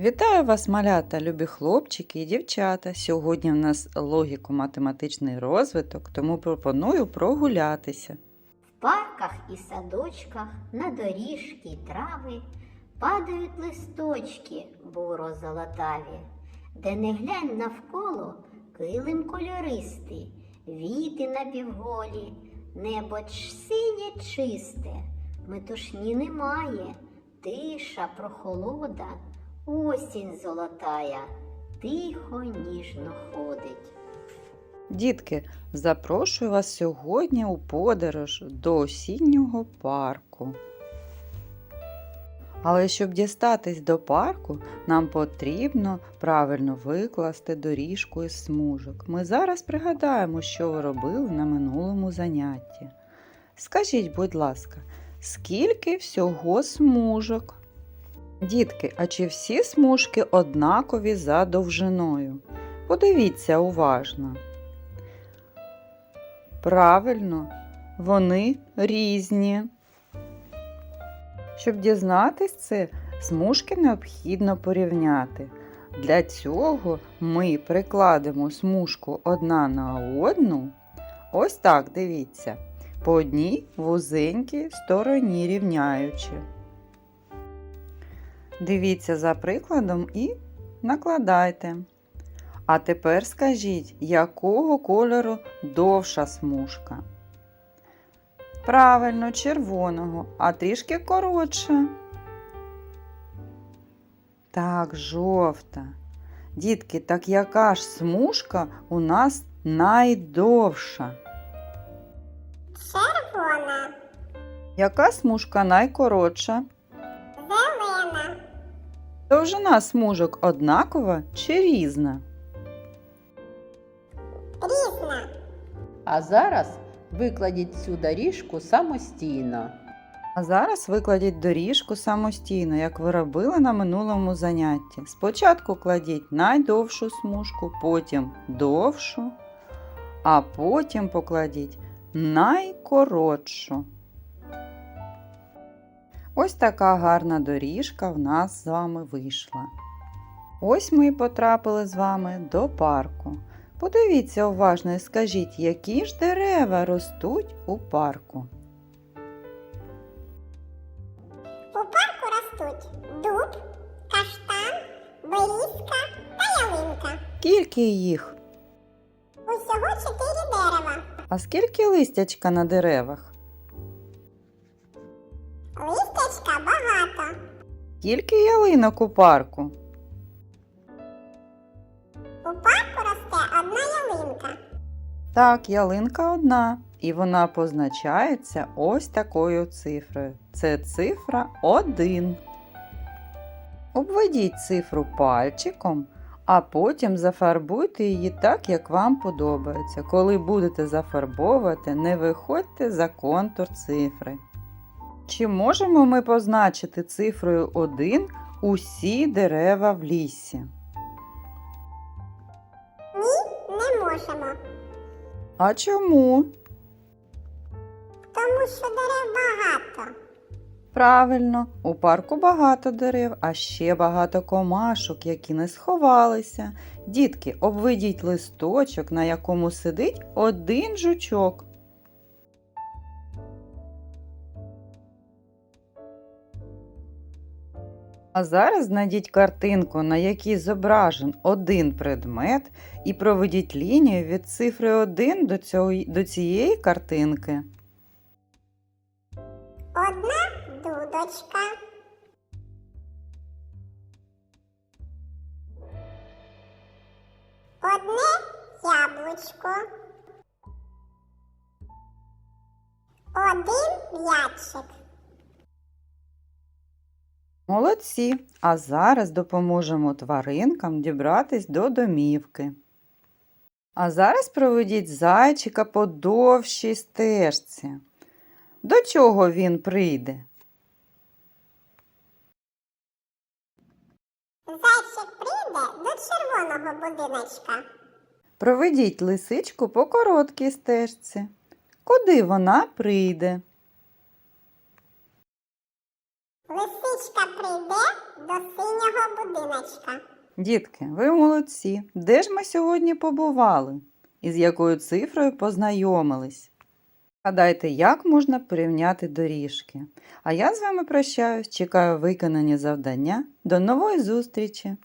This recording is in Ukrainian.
Вітаю вас, малята, любі хлопчики і дівчата. Сьогодні в нас логіко-математичний розвиток, тому пропоную прогулятися. В парках і садочках на доріжки й трави падають листочки буро-золотаві, де не глянь навколо килим кольористий, віти напівголі, небо ч синє чисте, метушні немає, тиша, прохолода, осінь золотая, тихо ніжно ходить. Дітки, запрошую вас сьогодні у подорож до осіннього парку. Але щоб дістатись до парку, нам потрібно правильно викласти доріжку із смужок. Ми зараз пригадаємо, що ви робили на минулому занятті. Скажіть, будь ласка, скільки всього смужок? Дітки, а чи всі смужки однакові за довжиною? Подивіться уважно. Правильно, вони різні. Щоб дізнатись це, смужки необхідно порівняти. Для цього ми прикладемо смужку одна на одну. Ось так дивіться. По одній вузенькій стороні рівняючи. Дивіться за прикладом і накладайте. А тепер скажіть, якого кольору довша смужка? Правильно, червоного, а трішки коротше. Так, жовта. Дітки, так яка ж смужка у нас найдовша? Червона, Яка смужка найкоротша? Довжина смужок однакова чи різна? різна, А зараз викладіть цю доріжку самостійно. А зараз викладіть доріжку самостійно, як ви робили на минулому занятті. Спочатку кладіть найдовшу смужку, потім довшу, а потім покладіть найкоротшу. Ось така гарна доріжка в нас з вами вийшла. Ось ми і потрапили з вами до парку. Подивіться уважно і скажіть, які ж дерева ростуть у парку. у парку ростуть дуб, каштан, берізка та ялинка. Скільки їх? Усього чотири дерева. А скільки листячка на деревах? Листячка багато. Скільки ялинок у парку? У парку росте одна ялинка. Так, ялинка одна, і вона позначається ось такою цифрою. Це цифра 1. Обведіть цифру пальчиком, а потім зафарбуйте її так, як вам подобається. Коли будете зафарбовувати, не виходьте за контур цифри. Чи можемо ми позначити цифрою 1 усі дерева в лісі? Ні, не можемо. А чому? Тому що дерев багато. Правильно, у парку багато дерев, а ще багато комашок, які не сховалися. Дітки, обведіть листочок, на якому сидить один жучок. А зараз знайдіть картинку, на якій зображен один предмет, і проведіть лінію від цифри 1 до, цього, до цієї картинки. Одна дудочка. Одне яблучко. Один м'ячик. Молодці! А зараз допоможемо тваринкам дібратись до домівки. А зараз проведіть зайчика по довшій стежці. До чого він прийде? Зайчик прийде до червоного будиночка. Проведіть лисичку по короткій стежці. Куди вона прийде? Лисичка прийде до синього будиночка. Дітки, ви молодці. Де ж ми сьогодні побували? І з якою цифрою познайомились? Гадайте, як можна порівняти доріжки? А я з вами прощаюсь, чекаю виконання завдання. До нової зустрічі!